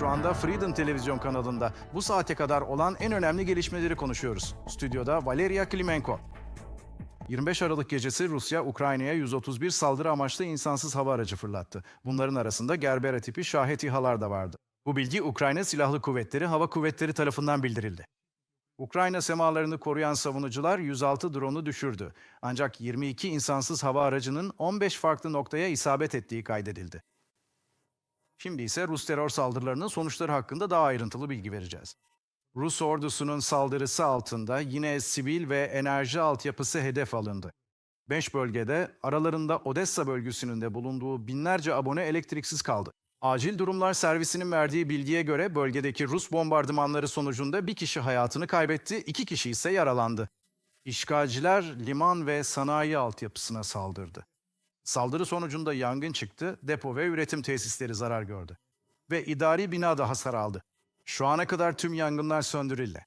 Şu anda Freedom Televizyon kanalında bu saate kadar olan en önemli gelişmeleri konuşuyoruz. Stüdyoda Valeria Klimenko. 25 Aralık gecesi Rusya, Ukrayna'ya 131 saldırı amaçlı insansız hava aracı fırlattı. Bunların arasında Gerbera tipi Şahet İHA'lar da vardı. Bu bilgi Ukrayna Silahlı Kuvvetleri, Hava Kuvvetleri tarafından bildirildi. Ukrayna semalarını koruyan savunucular 106 drone'u düşürdü. Ancak 22 insansız hava aracının 15 farklı noktaya isabet ettiği kaydedildi. Şimdi ise Rus terör saldırılarının sonuçları hakkında daha ayrıntılı bilgi vereceğiz. Rus ordusunun saldırısı altında yine sivil ve enerji altyapısı hedef alındı. 5 bölgede aralarında Odessa bölgesinin de bulunduğu binlerce abone elektriksiz kaldı. Acil Durumlar Servisi'nin verdiği bilgiye göre bölgedeki Rus bombardımanları sonucunda bir kişi hayatını kaybetti, iki kişi ise yaralandı. İşgalciler liman ve sanayi altyapısına saldırdı. Saldırı sonucunda yangın çıktı, depo ve üretim tesisleri zarar gördü. Ve idari bina da hasar aldı. Şu ana kadar tüm yangınlar söndürüldü.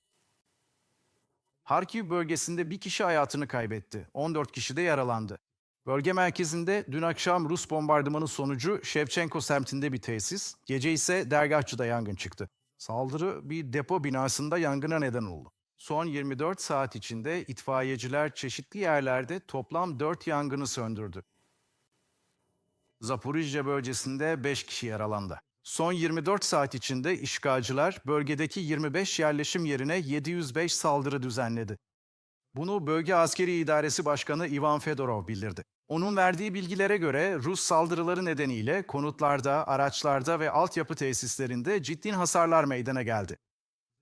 Harkiv bölgesinde bir kişi hayatını kaybetti, 14 kişi de yaralandı. Bölge merkezinde dün akşam Rus bombardımanı sonucu Şevçenko semtinde bir tesis, gece ise Dergahçı'da yangın çıktı. Saldırı bir depo binasında yangına neden oldu. Son 24 saat içinde itfaiyeciler çeşitli yerlerde toplam 4 yangını söndürdü. Zaporijye bölgesinde 5 kişi yaralandı. Son 24 saat içinde işgalciler bölgedeki 25 yerleşim yerine 705 saldırı düzenledi. Bunu Bölge Askeri İdaresi Başkanı Ivan Fedorov bildirdi. Onun verdiği bilgilere göre Rus saldırıları nedeniyle konutlarda, araçlarda ve altyapı tesislerinde ciddi hasarlar meydana geldi.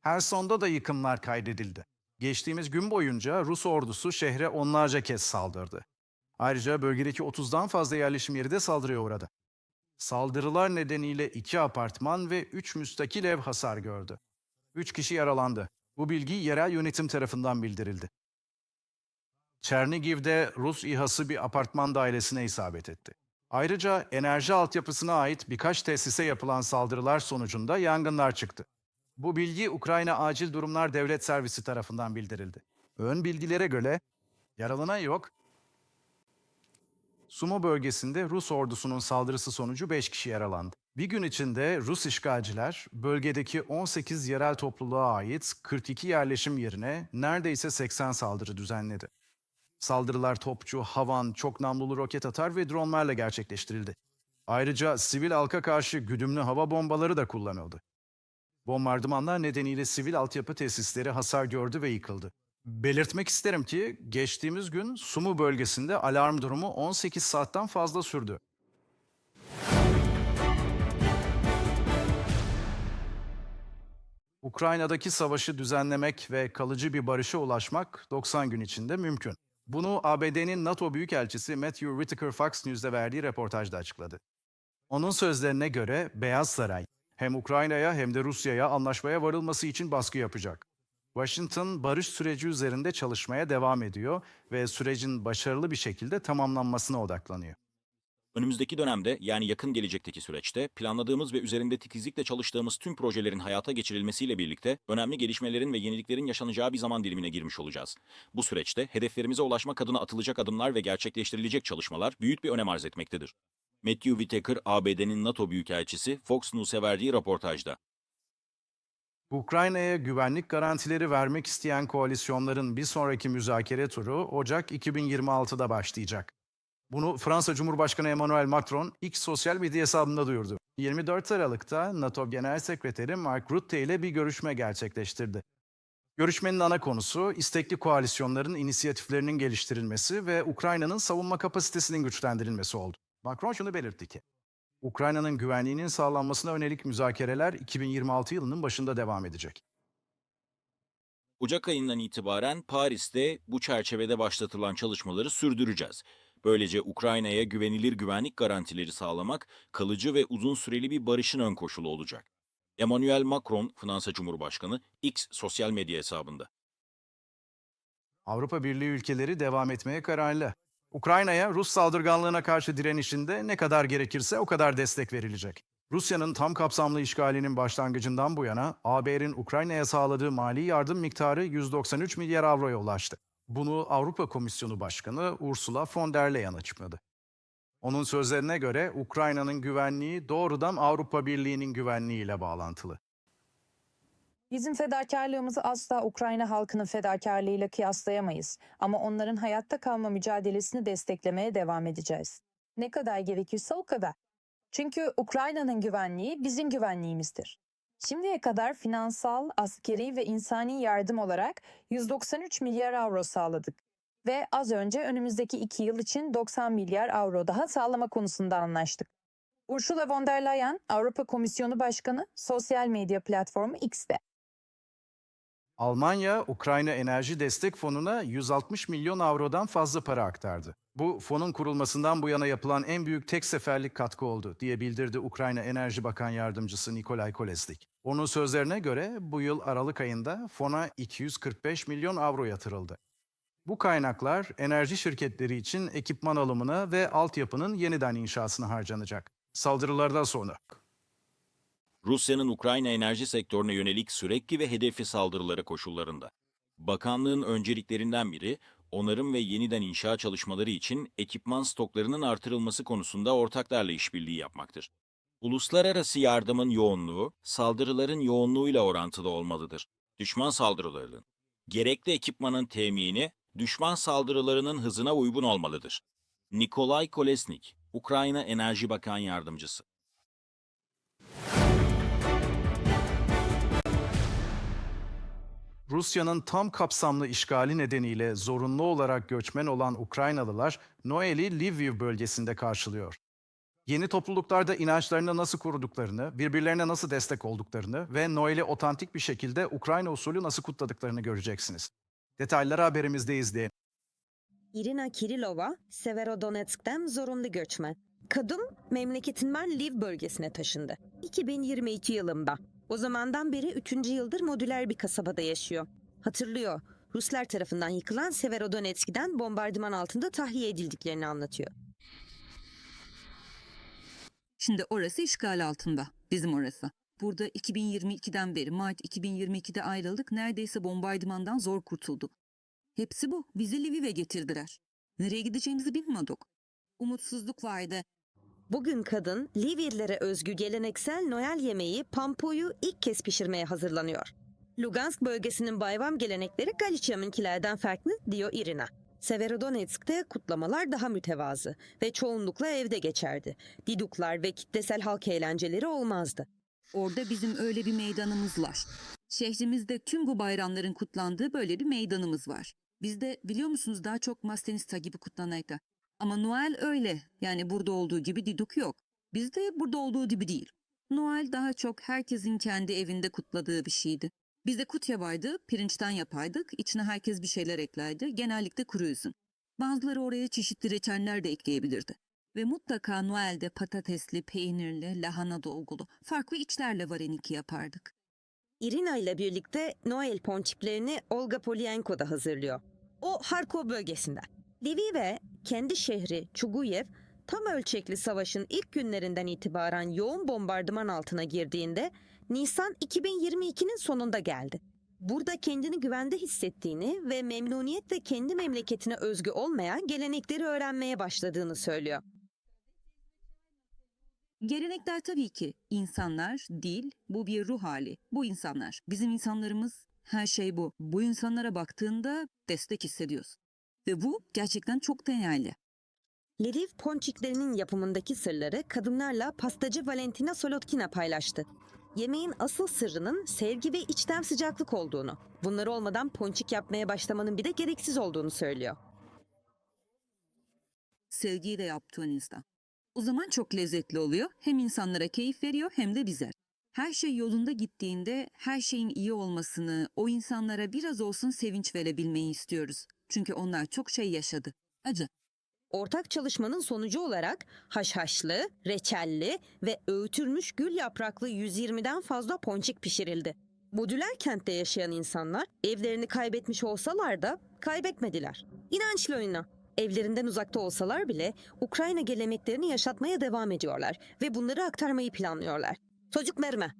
Herson'da da yıkımlar kaydedildi. Geçtiğimiz gün boyunca Rus ordusu şehre onlarca kez saldırdı. Ayrıca bölgedeki 30'dan fazla yerleşim yeri de saldırıya uğradı. Saldırılar nedeniyle iki apartman ve üç müstakil ev hasar gördü. Üç kişi yaralandı. Bu bilgi yerel yönetim tarafından bildirildi. Çernigiv'de Rus İHA'sı bir apartman dairesine isabet etti. Ayrıca enerji altyapısına ait birkaç tesise yapılan saldırılar sonucunda yangınlar çıktı. Bu bilgi Ukrayna Acil Durumlar Devlet Servisi tarafından bildirildi. Ön bilgilere göre yaralanan yok. Sumo bölgesinde Rus ordusunun saldırısı sonucu 5 kişi yaralandı. Bir gün içinde Rus işgalciler bölgedeki 18 yerel topluluğa ait 42 yerleşim yerine neredeyse 80 saldırı düzenledi. Saldırılar topçu, havan, çok namlulu roket atar ve dronlarla gerçekleştirildi. Ayrıca sivil halka karşı güdümlü hava bombaları da kullanıldı. Bombardımanlar nedeniyle sivil altyapı tesisleri hasar gördü ve yıkıldı. Belirtmek isterim ki geçtiğimiz gün Sumu bölgesinde alarm durumu 18 saatten fazla sürdü. Ukrayna'daki savaşı düzenlemek ve kalıcı bir barışa ulaşmak 90 gün içinde mümkün. Bunu ABD'nin NATO Büyükelçisi Matthew Whitaker Fox News'da verdiği röportajda açıkladı. Onun sözlerine göre Beyaz Saray hem Ukrayna'ya hem de Rusya'ya anlaşmaya varılması için baskı yapacak. Washington barış süreci üzerinde çalışmaya devam ediyor ve sürecin başarılı bir şekilde tamamlanmasına odaklanıyor. Önümüzdeki dönemde yani yakın gelecekteki süreçte planladığımız ve üzerinde titizlikle çalıştığımız tüm projelerin hayata geçirilmesiyle birlikte önemli gelişmelerin ve yeniliklerin yaşanacağı bir zaman dilimine girmiş olacağız. Bu süreçte hedeflerimize ulaşmak adına atılacak adımlar ve gerçekleştirilecek çalışmalar büyük bir önem arz etmektedir. Matthew Whitaker, ABD'nin NATO Büyükelçisi, Fox News'e verdiği röportajda. Ukrayna'ya güvenlik garantileri vermek isteyen koalisyonların bir sonraki müzakere turu Ocak 2026'da başlayacak. Bunu Fransa Cumhurbaşkanı Emmanuel Macron ilk sosyal medya hesabında duyurdu. 24 Aralık'ta NATO Genel Sekreteri Mark Rutte ile bir görüşme gerçekleştirdi. Görüşmenin ana konusu istekli koalisyonların inisiyatiflerinin geliştirilmesi ve Ukrayna'nın savunma kapasitesinin güçlendirilmesi oldu. Macron şunu belirtti ki, Ukrayna'nın güvenliğinin sağlanmasına yönelik müzakereler 2026 yılının başında devam edecek. Ocak ayından itibaren Paris'te bu çerçevede başlatılan çalışmaları sürdüreceğiz. Böylece Ukrayna'ya güvenilir güvenlik garantileri sağlamak kalıcı ve uzun süreli bir barışın ön koşulu olacak. Emmanuel Macron, Fransa Cumhurbaşkanı, X sosyal medya hesabında. Avrupa Birliği ülkeleri devam etmeye kararlı. Ukrayna'ya Rus saldırganlığına karşı direnişinde ne kadar gerekirse o kadar destek verilecek. Rusya'nın tam kapsamlı işgalinin başlangıcından bu yana AB'nin Ukrayna'ya sağladığı mali yardım miktarı 193 milyar avroya ulaştı. Bunu Avrupa Komisyonu Başkanı Ursula von der Leyen açıkladı. Onun sözlerine göre Ukrayna'nın güvenliği doğrudan Avrupa Birliği'nin güvenliğiyle bağlantılı. Bizim fedakarlığımızı asla Ukrayna halkının fedakarlığıyla kıyaslayamayız ama onların hayatta kalma mücadelesini desteklemeye devam edeceğiz. Ne kadar gerekirse o kadar. Çünkü Ukrayna'nın güvenliği bizim güvenliğimizdir. Şimdiye kadar finansal, askeri ve insani yardım olarak 193 milyar avro sağladık. Ve az önce önümüzdeki iki yıl için 90 milyar avro daha sağlama konusunda anlaştık. Ursula von der Leyen, Avrupa Komisyonu Başkanı, sosyal medya platformu X'te. Almanya, Ukrayna Enerji Destek Fonu'na 160 milyon avrodan fazla para aktardı. Bu fonun kurulmasından bu yana yapılan en büyük tek seferlik katkı oldu diye bildirdi Ukrayna Enerji Bakan Yardımcısı Nikolay Kolesnik. Onun sözlerine göre bu yıl Aralık ayında fona 245 milyon avro yatırıldı. Bu kaynaklar enerji şirketleri için ekipman alımına ve altyapının yeniden inşasına harcanacak. Saldırılardan sonra Rusya'nın Ukrayna enerji sektörüne yönelik sürekli ve hedefli saldırıları koşullarında. Bakanlığın önceliklerinden biri, onarım ve yeniden inşa çalışmaları için ekipman stoklarının artırılması konusunda ortaklarla işbirliği yapmaktır. Uluslararası yardımın yoğunluğu, saldırıların yoğunluğuyla orantılı olmalıdır. Düşman saldırılarının, gerekli ekipmanın temini, düşman saldırılarının hızına uygun olmalıdır. Nikolay Kolesnik, Ukrayna Enerji Bakan Yardımcısı Rusya'nın tam kapsamlı işgali nedeniyle zorunlu olarak göçmen olan Ukraynalılar Noel'i Lviv bölgesinde karşılıyor. Yeni topluluklarda inançlarını nasıl koruduklarını, birbirlerine nasıl destek olduklarını ve Noel'i otantik bir şekilde Ukrayna usulü nasıl kutladıklarını göreceksiniz. Detayları haberimizde izleyin. Irina Kirilova, Severodonetsk'ten zorunlu göçmen. Kadın memleketinden Lviv bölgesine taşındı. 2022 yılında. O zamandan beri 3. yıldır modüler bir kasabada yaşıyor. Hatırlıyor. Ruslar tarafından yıkılan Severodonetsk'den bombardıman altında tahliye edildiklerini anlatıyor. Şimdi orası işgal altında. Bizim orası. Burada 2022'den beri Mart 2022'de ayrıldık. Neredeyse bombardımandan zor kurtulduk. Hepsi bu. Bizi Lviv'e getirdiler. Nereye gideceğimizi bilmiyorduk. Umutsuzluk vardı. Bugün kadın Livyerlere özgü geleneksel Noel yemeği Pampo'yu ilk kez pişirmeye hazırlanıyor. Lugansk bölgesinin bayram gelenekleri Galicia'nınkilerden farklı diyor Irina. Severodonetsk'te kutlamalar daha mütevazı ve çoğunlukla evde geçerdi. Diduklar ve kitlesel halk eğlenceleri olmazdı. Orada bizim öyle bir meydanımız var. Şehrimizde tüm bu bayramların kutlandığı böyle bir meydanımız var. Bizde biliyor musunuz daha çok Mastenista gibi kutlanaydı. Ama Noel öyle. Yani burada olduğu gibi Diduk yok. Bizde burada olduğu gibi değil. Noel daha çok herkesin kendi evinde kutladığı bir şeydi. Bizde kutya vardı, pirinçten yapardık, içine herkes bir şeyler eklerdi, genellikle kuru üzüm. Bazıları oraya çeşitli reçeller de ekleyebilirdi. Ve mutlaka Noel'de patatesli, peynirli, lahana dolgulu, farklı içlerle vareniki yapardık. Irina ile birlikte Noel ponçiklerini Olga Polyenko da hazırlıyor. O Harkov bölgesinden. Lviv'e kendi şehri Çuguyev tam ölçekli savaşın ilk günlerinden itibaren yoğun bombardıman altına girdiğinde Nisan 2022'nin sonunda geldi. Burada kendini güvende hissettiğini ve memnuniyetle kendi memleketine özgü olmayan gelenekleri öğrenmeye başladığını söylüyor. Gelenekler tabii ki insanlar, dil, bu bir ruh hali. Bu insanlar, bizim insanlarımız, her şey bu. Bu insanlara baktığında destek hissediyorsun. Ve bu gerçekten çok değerli. Lviv ponçiklerinin yapımındaki sırları kadınlarla pastacı Valentina Solotkina paylaştı. Yemeğin asıl sırrının sevgi ve içten sıcaklık olduğunu, bunları olmadan ponçik yapmaya başlamanın bir de gereksiz olduğunu söylüyor. Sevgiyi de yaptığınızda. O zaman çok lezzetli oluyor. Hem insanlara keyif veriyor hem de bize. Her şey yolunda gittiğinde her şeyin iyi olmasını, o insanlara biraz olsun sevinç verebilmeyi istiyoruz. Çünkü onlar çok şey yaşadı. Acı. Ortak çalışmanın sonucu olarak haşhaşlı, reçelli ve öğütülmüş gül yapraklı 120'den fazla ponçik pişirildi. Modüler kentte yaşayan insanlar evlerini kaybetmiş olsalar da kaybetmediler. İnançlı oyuna. Evlerinden uzakta olsalar bile Ukrayna geleneklerini yaşatmaya devam ediyorlar ve bunları aktarmayı planlıyorlar. Çocuk merme.